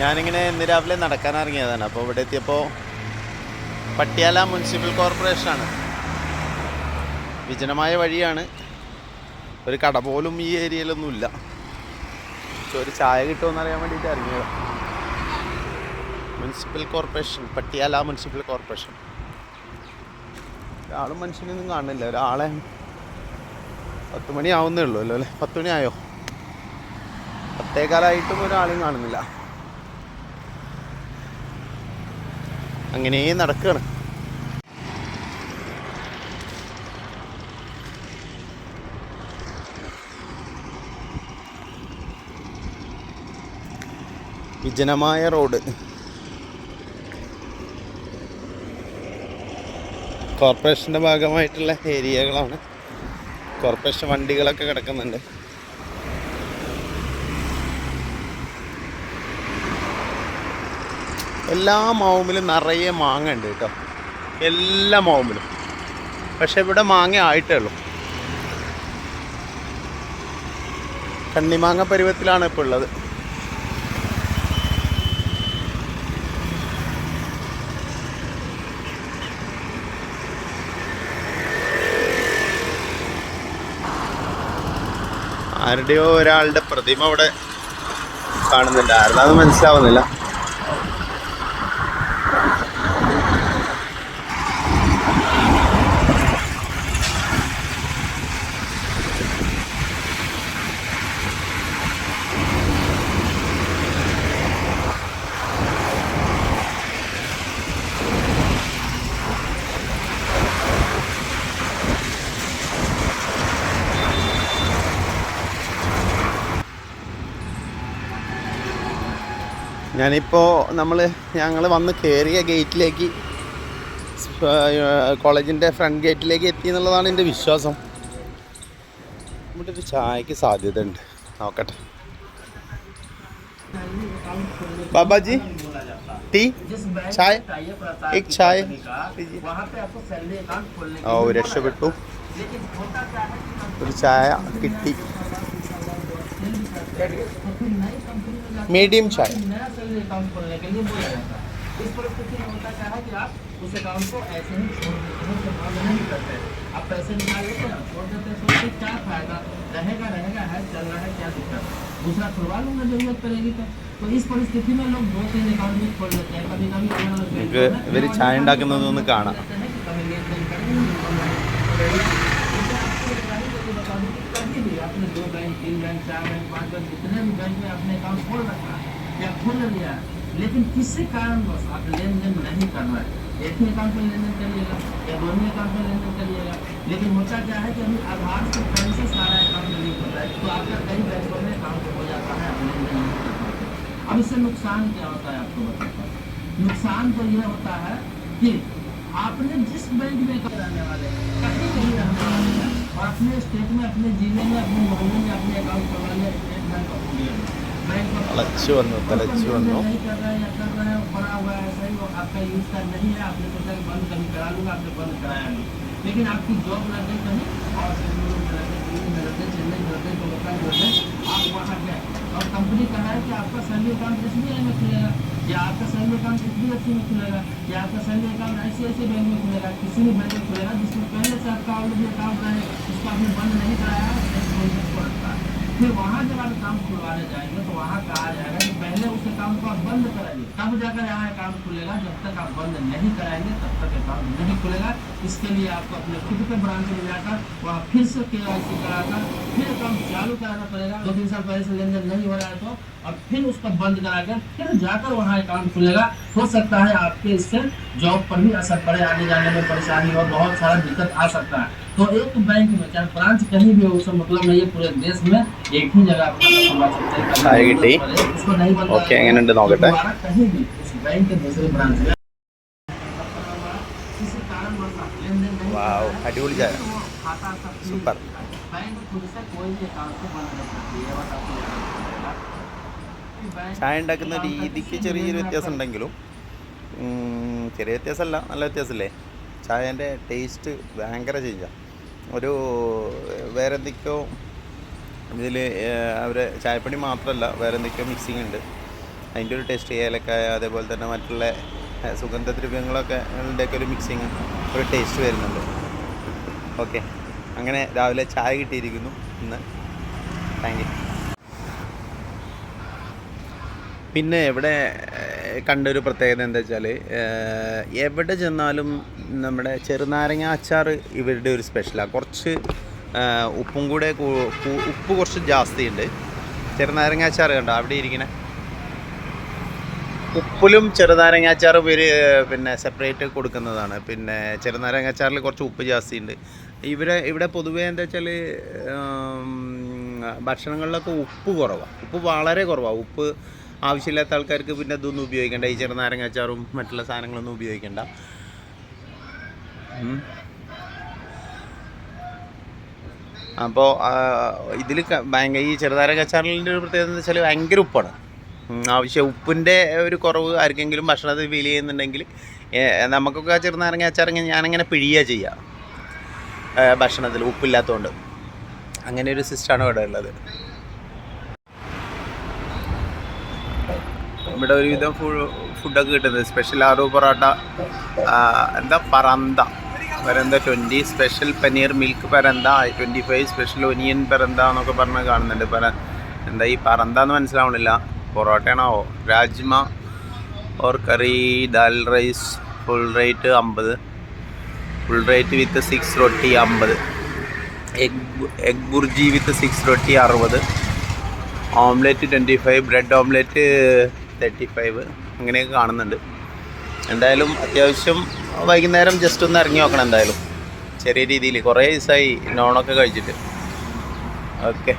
ഞാനിങ്ങനെ ഇന്ന് രാവിലെ നടക്കാൻ ഇറങ്ങിയതാണ്. അപ്പോൾ ഇവിടെ എത്തിയപ്പോൾ പട്ടിയാല മുനിസിപ്പൽ കോർപ്പറേഷനാണ്. വിജനമായ വഴിയാണ്. ഒരു കട പോലും ഈ ഏരിയയിലൊന്നുമില്ല പക്ഷെ ഒരു ചായ കിട്ടുമെന്ന് അറിയാൻ വേണ്ടിയിട്ട് ഇറങ്ങിയത്. Municipal corporation Patiala municipal corporation. ഒരാളും മനുഷ്യനൊന്നും കാണുന്നില്ല. ഒരാളെ പത്ത് മണി ആവുന്നേ ഉള്ളൂ അല്ലോ? അല്ലേ പത്ത് മണി ആയോ ഒരാളെയും കാണുന്നില്ല. അങ്ങനെ നടക്കുകയാണ് വിജനമായ റോഡ്. കോർപ്പറേഷന്റെ ഭാഗമായിട്ടുള്ള ഏരിയകളാണ്. കോർപ്പറേഷൻ വണ്ടികളൊക്കെ കിടക്കുന്നുണ്ട്. എല്ലാ മാവുമ്പിലും നിറയെ മാങ്ങ ഉണ്ട് കേട്ടോ. എല്ലാ മാവുമ്പിലും പക്ഷെ ഇവിടെ മാങ്ങ ആയിട്ടേ ഉള്ളൂ കണ്ണിമാങ്ങ പരുവത്തിലാണ് ഇപ്പോൾ ഉള്ളത്. ആരുടെയോ ഒരാളുടെ പ്രതിമ അവിടെ കാണുന്നുണ്ട്. ആരുതാന്ന് മനസ്സിലാവുന്നില്ല. ഞാനിപ്പോൾ നമ്മൾ ഞങ്ങൾ വന്ന് കയറിയ ഗേറ്റിലേക്ക് കോളേജിന്റെ ഫ്രണ്ട് ഗേറ്റിലേക്ക് എത്തി എന്നുള്ളതാണ് എന്റെ വിശ്വാസം. നമ്മുടെ ചായക്ക് സാധ്യത ഉണ്ട് നോക്കട്ടെ. ബാബാജി ടീ ചായ? ചായ. ഓ രക്ഷപ്പെട്ടു. ഒരു ചായ കിട്ടി. फिर नई कंपनी में जाकर മീഡിയം ചായ नया सैलरी अकाउंट खोलने के लिए बोला जाता है इस परिस्थिति में होता क्या है कि आप उस अकाउंट को ऐसे ही छोड़ देते हैं उससे बंद नहीं करते आप पैसे निकाल लेते हैं छोड़ देते हैं सोचते क्या फायदा रहेगा रहेगा है चल रहा है क्या दिक्कत दूसरा खुलवा लूंगा जरूरत पड़ेगी तो तो इस परिस्थिति में लोग दो तीन अकाउंट भी खोल लेते हैं कभी कभी अलग अलग നമുക്ക് ഇവർ ചായ ഉണ്ടാക്കുന്നതൊന്ന് കാണാം लेते हैं कि कभी लेन देन करेंगे कभी भी आपने दो बैंक तीन बैंक चार बैंक पाँच जितने भी बैंक में आपने अकाउंट खोल रखा है। या खोल लिया है। लेकिन किसी कारणवश आप लेन देन नहीं कर रहे एक ही। अकाउंट में लेन देन करिएगा, या दोनों अकाउंट में लेन देन करिएगा। लेकिन होता क्या है कि अभी आधार से कहीं से सारा अकाउंट लिंक होता है तो आपका कई बैंकों में अकाउंट हो जाता है, आप लेन देन नहीं कर पाते। अब इससे नुकसान क्या होता है आपको बताता हूँ नुकसान तो यह होता है कि आपने जिस बैंक में रहने वाले कहीं नहीं रहने वाले हैं, और अपने स्टेट में, अपने ज़िले में, अपने मोहल्ले में अपने अकाउंट करवा लिया बैंक ऑफ തിളച്ചു വന്നു തിളച്ചു വന്നു नहीं कर रहे हैं या कर रहे हैं बड़ा हुआ है ऐसा ही वो आपका यूज का नहीं है आपने सोचा कि बंद कभी करा लूंगा आपने बंद कराया नहीं लेकिन आपकी जॉब लग गई कहीं और बेंगलुरु में लग गई दिल्ली में लग गई चेन्नई में लग गई कोलकाता में लग गई आप वहाँ गए और कंपनी कहा है कि आपका salary account S B I में खुलेगा या आपका salary account H D F C में खुलेगा या आपका salary account I C I C bank में खुलेगा किसी भी बैंक में खुलेगा जिसमें पहले से आपका ऑलरेडी अकाउंट है उसको आपने बंद नहीं कराया फिर वहाँ जब आप अकाउंट खुलवाने जाएँगे तो वहाँ कहा जाएगा कि पहले उस अकाउंट को आप बंद कराइए। तब जाकर यहाँ अकाउंट खुलेगा। जब तक आप बंद नहीं कराएँगे, तब तक अकाउंट नहीं खुलेगा। इसके लिए आपको अपने खुद के ब्रांच में जाकर, वहाँ फिर से के वाई सी कराकर, फिर अकाउंट चालू कराना पड़ेगा। दो तीन साल पहले से लेन देन नहीं हो रहा है तो और फिर उसको बंद कराकर, फिर जाकर वहाँ अकाउंट खुलेगा। हो सकता है आपके इससे जॉब पर भी असर पड़े आने जाने में परेशानी और बहुत सारा दिक्कत आ सकता है। तो एक बैंक में चाहे ब्रांच कहीं भी हो उसका मतलब नहीं है पूरे देश में एक ही जगह आप खाता खुलवा सकते हैं कभी चाय की टी? जरूरत पड़े, उसको नहीं बंद ഓക്കെ എങ്ങനെയുണ്ട് നോക്കട്ടെ दोबारा कहीं भी उस बैंक के दूसरे ब्रांच में किसी कारणवश आप लेन देन नहीं വാവ് അടിപൊളി ചായ तो वो खाता सब फ्री Super. रहता है। बैंक खुद से कोई भी अकाउंट को बंद नहीं करती है बस आपको याद रखना पड़ेगा। बैंक ചായ ഉണ്ടാക്കുന്ന account का രീതിക്ക് किसी भी ചെറിയൊരു लेन में വ്യത്യാസം आपका- ഉണ്ടെങ്കിലും ഉം, ചെറിയ വ്യത്യാസമല്ല നല്ല വ്യത്യാസമല്ലേ ചായൻ്റെ ടേസ്റ്റ് ഭയങ്കര ചേഞ്ചാണ് ഒരു വേറെ എന്തൊക്കെയോ ഇതിൽ അവരെ ചായപ്പൊടി മാത്രമല്ല വേറെ എന്തൊക്കെയോ മിക്സിങ് ഉണ്ട്. അതിന്റെ ഒരു ടേസ്റ്റ് ഏലക്കായ അതേപോലെ തന്നെ മറ്റുള്ള സുഗന്ധദ്രവ്യങ്ങളൊക്കെ ഒരു മിക്സിങ് ഒരു ടേസ്റ്റ് വരുന്നുണ്ട്. ഓക്കെ അങ്ങനെ രാവിലെ ചായ കിട്ടിയിരിക്കുന്നു ഇന്ന്. താങ്ക് യു പിന്നെ ഇവിടെ കണ്ടൊരു പ്രത്യേകത എന്താ വെച്ചാൽ എവിടെ ചെന്നാലും നമ്മുടെ ചെറുനാരങ്ങ അച്ചാർ ഇവരുടെ ഒരു സ്പെഷ്യലാണ് കുറച്ച് ഉപ്പും കൂടെ ഉപ്പ് കുറച്ച് ജാസ്തിയുണ്ട്. ചെറുനാരങ്ങ അച്ചാർ കണ്ടോ? അവിടെ ഇരിക്കണേ. ഉപ്പിലും ചെറുനാരങ്ങ അച്ചാറും ഇവർ പിന്നെ സെപ്പറേറ്റ് കൊടുക്കുന്നതാണ്. പിന്നെ ചെറുനാരങ്ങ അച്ചാറിൽ കുറച്ച് ഉപ്പ് ജാസ്തി ഉണ്ട് ഇവരെ ഇവിടെ പൊതുവേ എന്താ വെച്ചാൽ ഭക്ഷണങ്ങളിലൊക്കെ ഉപ്പ് കുറവാണ് ഉപ്പ് വളരെ കുറവാണ് ഉപ്പ് ആവശ്യമില്ലാത്ത ആൾക്കാർക്ക് പിന്നെ ഇതൊന്നും ഉപയോഗിക്കേണ്ട. ഈ ചെറുനാരങ്ങ അച്ചാറും മറ്റുള്ള സാധനങ്ങളൊന്നും ഉപയോഗിക്കേണ്ട. അപ്പോൾ ഇതിൽ ഭയങ്കര ഈ ചെറുനാരങ്ങ അച്ചാറിന്റെ ഒരു പ്രത്യേകത എന്ന് വെച്ചാൽ ഭയങ്കര ഉപ്പാണ്. ആവശ്യം ഉപ്പിന്റെ ഒരു കുറവ് ആർക്കെങ്കിലും ഭക്ഷണത്തിൽ ഫീൽ ചെയ്യുന്നുണ്ടെങ്കിൽ നമുക്കൊക്കെ ആ ചെറുനാരങ്ങ അച്ചാർ ഇങ്ങനെ ഞാനങ്ങനെ പിഴിയുക ചെയ്യാം. ഭക്ഷണത്തിൽ ഉപ്പില്ലാത്തതുകൊണ്ട് അങ്ങനെ ഒരു സിസ്റ്റമാണ് ഇവിടെ ഉള്ളത്. ഇവിടെ ഒരുവിധം ഫു ഫുഡൊക്കെ കിട്ടുന്നത്. സ്പെഷ്യൽ ആറു പൊറോട്ട എന്താ paratha. Paratha twenty special paneer milk paratha twenty five special onion paratha എന്നൊക്കെ പറഞ്ഞ് കാണുന്നുണ്ട്. പര എന്താ ഈ പറന്ത എന്ന് മനസ്സിലാവണില്ല. പൊറോട്ടയാണോ rajma or curry dal rice full rate അമ്പത്. Full rate with six roti അമ്പത്. Egg egg bhurji with six roti അറുപത്. Omelette twenty five bread omelette thirty five അങ്ങനെയൊക്കെ കാണുന്നുണ്ട്. എന്തായാലും അത്യാവശ്യം വൈകുന്നേരം ജസ്റ്റ് ഒന്ന് ഇറങ്ങി നോക്കണം എന്തായാലും. ചെറിയ രീതിയിൽ കുറേ ദിവസമായി നോണൊക്കെ കഴിച്ചിട്ട്. ഓക്കെ